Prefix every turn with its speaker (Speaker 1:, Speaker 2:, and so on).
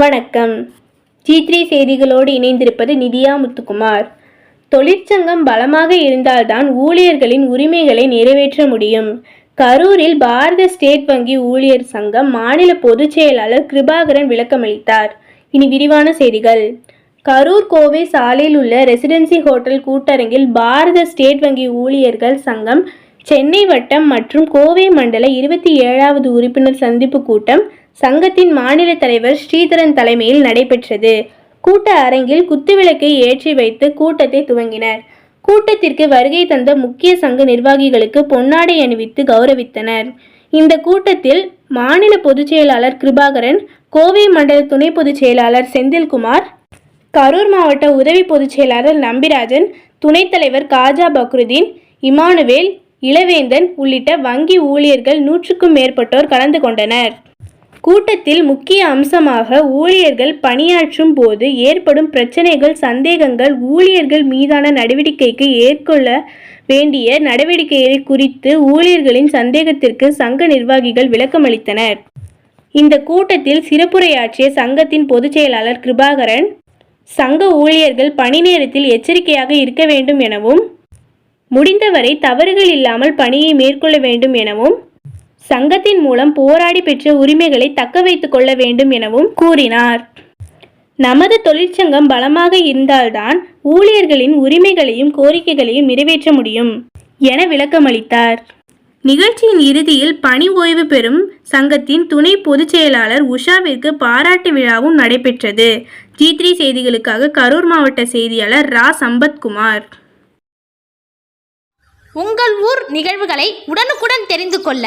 Speaker 1: வணக்கம். G three செய்திகளோடு இணைந்திருப்பது நிதியா முத்துக்குமார். தொழிற்சங்கம் பலமாக இருந்தால்தான் ஊழியர்களின் உரிமைகளை நிறைவேற்ற முடியும். கரூரில் பாரத ஸ்டேட் வங்கி ஊழியர் சங்கம் மாநில பொதுச் செயலாளர் கிருபாகரன் விளக்கமளித்தார். இனி விரிவான செய்திகள். கரூர் கோவை சாலையில் உள்ள ரெசிடென்சி ஹோட்டல் கூட்டரங்கில் பாரத ஸ்டேட் வங்கி ஊழியர்கள் சங்கம் சென்னை வட்டம் மற்றும் கோவை மண்டல இருபத்தி ஏழாவது உறுப்பினர் சந்திப்பு கூட்டம் சங்கத்தின் மாநில தலைவர் ஸ்ரீதரன் தலைமையில் நடைபெற்றது. கூட்ட அரங்கில் குத்துவிளக்கை ஏற்றி வைத்து கூட்டத்தை துவங்கினர். கூட்டத்திற்கு வருகை தந்த முக்கிய சங்க நிர்வாகிகளுக்கு பொன்னாடை அணிவித்து கௌரவித்தனர். இந்த கூட்டத்தில் மாநில பொதுச் செயலாளர் கிருபாகரன் கோவை மண்டல துணை பொதுச் செயலாளர் செந்தில்குமார் கரூர் மாவட்ட உதவி பொதுச் செயலாளர் நம்பிராஜன் துணைத் தலைவர் காஜா பக்ருதீன் இமானுவேல் இளவேந்தன் உள்ளிட்ட வங்கி ஊழியர்கள் நூற்றுக்கும் மேற்பட்டோர் கலந்து கொண்டனர். கூட்டத்தில் முக்கிய அம்சமாக ஊழியர்கள் பணியாற்றும் போது ஏற்படும் பிரச்சனைகள் சந்தேகங்கள் ஊழியர்கள் மீதான நடவடிக்கைக்கு ஏற்கொள்ள வேண்டிய நடவடிக்கைகளை குறித்து ஊழியர்களின் சந்தேகத்திற்கு சங்க நிர்வாகிகள் விளக்கமளித்தனர். இந்த கூட்டத்தில் சிறப்புரையாற்றிய சங்கத்தின் பொதுச் செயலாளர் கிருபாகரன் சங்க ஊழியர்கள் பணி நேரத்தில் எச்சரிக்கையாக இருக்க வேண்டும் எனவும் முடிந்தவரை தவறுகள் இல்லாமல் பணியை மேற்கொள்ள வேண்டும் எனவும் சங்கத்தின் மூலம் போராடி பெற்ற உரிமைகளை தக்க வைத்துக் கொள்ள வேண்டும் எனவும் கூறினார். நமது தொழிற்சங்கம் பலமாக இருந்தால்தான் ஊழியர்களின் உரிமைகளையும் கோரிக்கைகளையும் நிறைவேற்ற முடியும் என விளக்கமளித்தார். நிகழ்ச்சியின் இறுதியில் பணி ஓய்வு பெறும் சங்கத்தின் துணை பொதுச் செயலாளர் உஷாவிற்கு பாராட்டு விழாவும் நடைபெற்றது. ஜி த்ரீ செய்திகளுக்காக கரூர் மாவட்ட செய்தியாளர் ரா. சம்பத்குமார்.
Speaker 2: உங்கள் ஊர் நிகழ்வுகளை உடனுக்குடன் தெரிந்து கொள்ள